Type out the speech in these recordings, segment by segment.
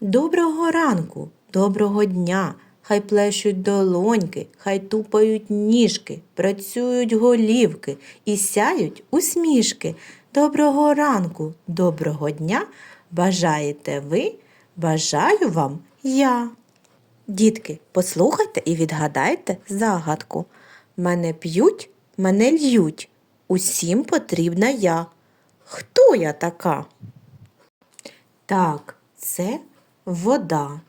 Доброго ранку, доброго дня. Хай плещуть долоньки, хай тупають ніжки, працюють голівки і сяють усмішки. Доброго ранку, доброго дня. Бажаєте ви, бажаю вам я. Дітки, послухайте і відгадайте загадку. Мене п'ють, мене льють. Усім потрібна я. Хто я така? Так, це вода.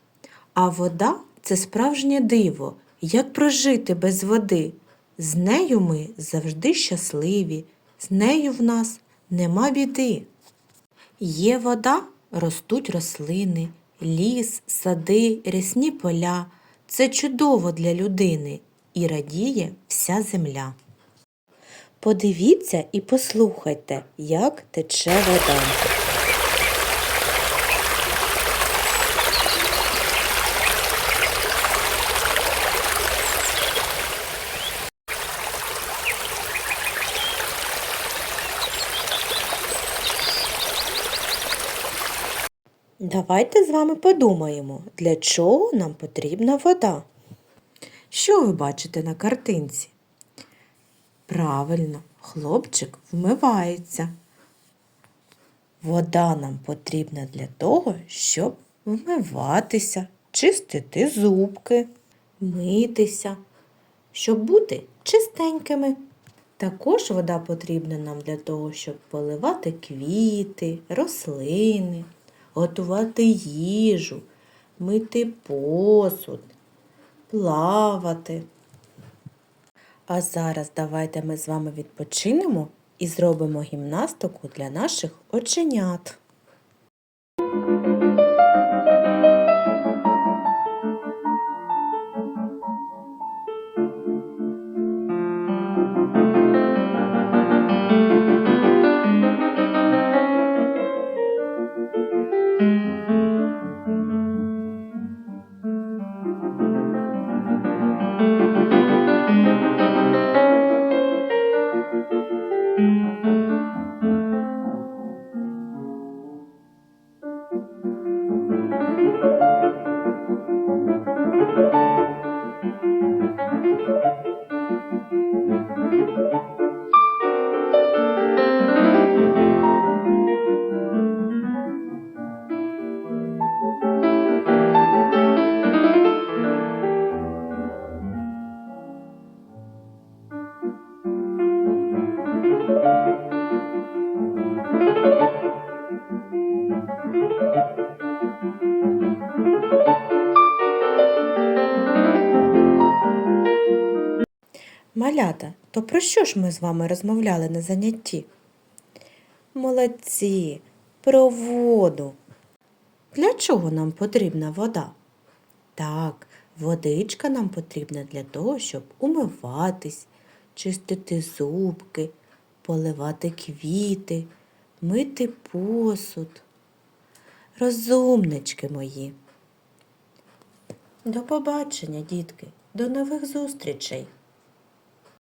А вода це справжнє диво. Як прожити без води? З нею ми завжди щасливі, з нею в нас нема біди. Є вода, ростуть рослини, ліс, сади, рясні поля. Це чудово для людини і радіє вся земля. Подивіться і послухайте, як тече вода. Давайте з вами подумаємо, для чого нам потрібна вода. Що ви бачите на картинці? Правильно, хлопчик вмивається. Вода нам потрібна для того, щоб вмиватися, чистити зубки, митися, щоб бути чистенькими. Також вода потрібна нам для того, щоб поливати квіти, рослини, готувати їжу, мити посуд, плавати. А зараз давайте ми з вами відпочинемо і зробимо гімнастику для наших оченят. Малята, то про що ж ми з вами розмовляли на занятті? Молодці, про воду. Для чого нам потрібна вода? Так, водичка нам потрібна для того, щоб умиватись, чистити зубки, поливати квіти, мити посуд. Розумнички мої. До побачення, дітки, до нових зустрічей!